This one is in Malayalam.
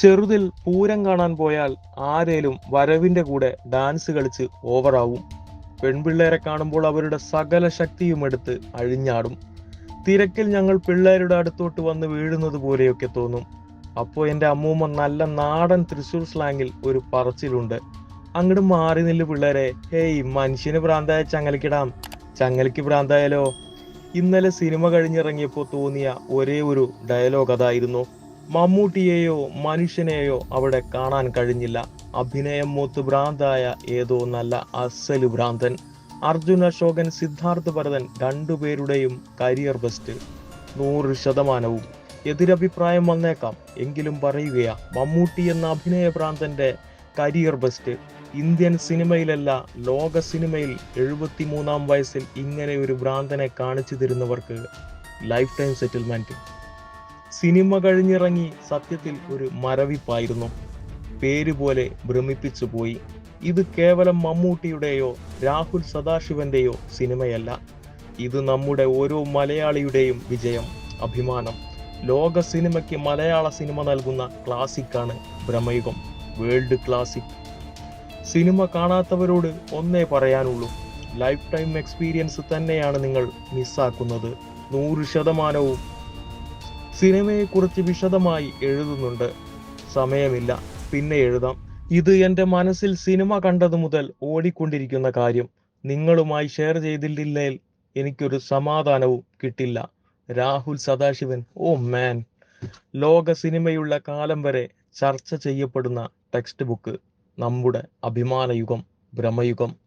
ചെറുതിൽ പൂരം കാണാൻ പോയാൽ ആരേലും വരവിന്റെ കൂടെ ഡാൻസ് കളിച്ച് ഓവറാവും പെൺപിള്ളേരെ കാണുമ്പോൾ അവരുടെ സകല ശക്തിയും എടുത്ത് അഴിഞ്ഞാടും. തിരക്കിൽ ഞങ്ങൾ പിള്ളേരുടെ അടുത്തോട്ട് വന്ന് വീഴുന്നത് പോലെയൊക്കെ തോന്നും. അപ്പോൾ എന്റെ അമ്മൂമ്മ നല്ല നാടൻ തൃശൂർ സ്ലാങ്ങിൽ ഒരു പറച്ചിലുണ്ട്. അങ്ങോട്ട് മാറി നില്ല് പിള്ളേരെ. ഹേയ് മനുഷ്യന് ഭ്രാന്തായ ചങ്ങലക്കിടാം ചങ്ങലയ്ക്ക് ഭ്രാന്തായാലോ? ഇന്നലെ സിനിമ കഴിഞ്ഞിറങ്ങിയപ്പോൾ തോന്നിയ ഒരേ ഒരു ഡയലോഗ് അതായിരുന്നു. മമ്മൂട്ടിയെയോ മനുഷ്യനെയോ അവിടെ കാണാൻ കഴിഞ്ഞില്ല. അഭിനയം മൂത്ത് ഭ്രാന്തായ ഏതോ നല്ല അസൽ ഭ്രാന്തൻ. അർജുൻ അശോകൻ സിദ്ധാർത്ഥ് ഭരതൻ രണ്ടുപേരുടെയും കരിയർ ബെസ്റ്റ്. നൂറ് ശതമാനവും. എതിരഭിപ്രായം വന്നേക്കാം. എങ്കിലും പറയുകയാ മമ്മൂട്ടി എന്ന അഭിനയ ഭ്രാന്തന്റെ കരിയർ ബെസ്റ്റ്. ഇന്ത്യൻ സിനിമയിലല്ല ലോക സിനിമയിൽ എഴുപത്തിമൂന്നാം വയസ്സിൽ ഇങ്ങനെ ഒരു ഭ്രാന്തനെ കാണിച്ചു തരുന്നവർക്ക് ലൈഫ് ടൈം സെറ്റിൽമെന്റ്. സിനിമ കഴിഞ്ഞിറങ്ങി സത്യത്തിൽ ഒരു മരവിപ്പായിരുന്നു. പേര് പോലെ ഭ്രമിപ്പിച്ചു പോയി. ഇത് കേവലം മമ്മൂട്ടിയുടെയോ രാഹുൽ സദാശിവന്റെയോ സിനിമയല്ല. ഇത് നമ്മുടെ ഓരോ മലയാളിയുടെയും വിജയം അഭിമാനം. ലോക സിനിമയ്ക്ക് മലയാള സിനിമ നൽകുന്ന ക്ലാസിക്കാണ് ഭ്രമയുഗം വേൾഡ് ക്ലാസിക്. സിനിമ കാണാത്തവരോട് ഒന്നേ പറയാനുള്ളൂ. ലൈഫ് ടൈം എക്സ്പീരിയൻസ് തന്നെയാണ് നിങ്ങൾ മിസ്സാക്കുന്നത്. നൂറ് ശതമാനവും സിനിമയെക്കുറിച്ച് വിശദമായി എഴുതുന്നുണ്ട്. സമയമില്ല. പിന്നെ എഴുതാം. ഇത് എന്റെ മനസ്സിൽ സിനിമ കണ്ടതു മുതൽ ഓടിക്കൊണ്ടിരിക്കുന്ന കാര്യം നിങ്ങളുമായി ഷെയർ ചെയ്തിട്ടില്ലേൽ എനിക്കൊരു സമാധാനവും കിട്ടില്ല. രാഹുൽ സദാശിവൻ ഓ മാൻ. ലോക സിനിമയുള്ള കാലം വരെ ചർച്ച ചെയ്യപ്പെടുന്ന ടെക്സ്റ്റ് ബുക്ക് നമ്മുടെ അഭിമാനയുഗം ഭ്രമയുഗം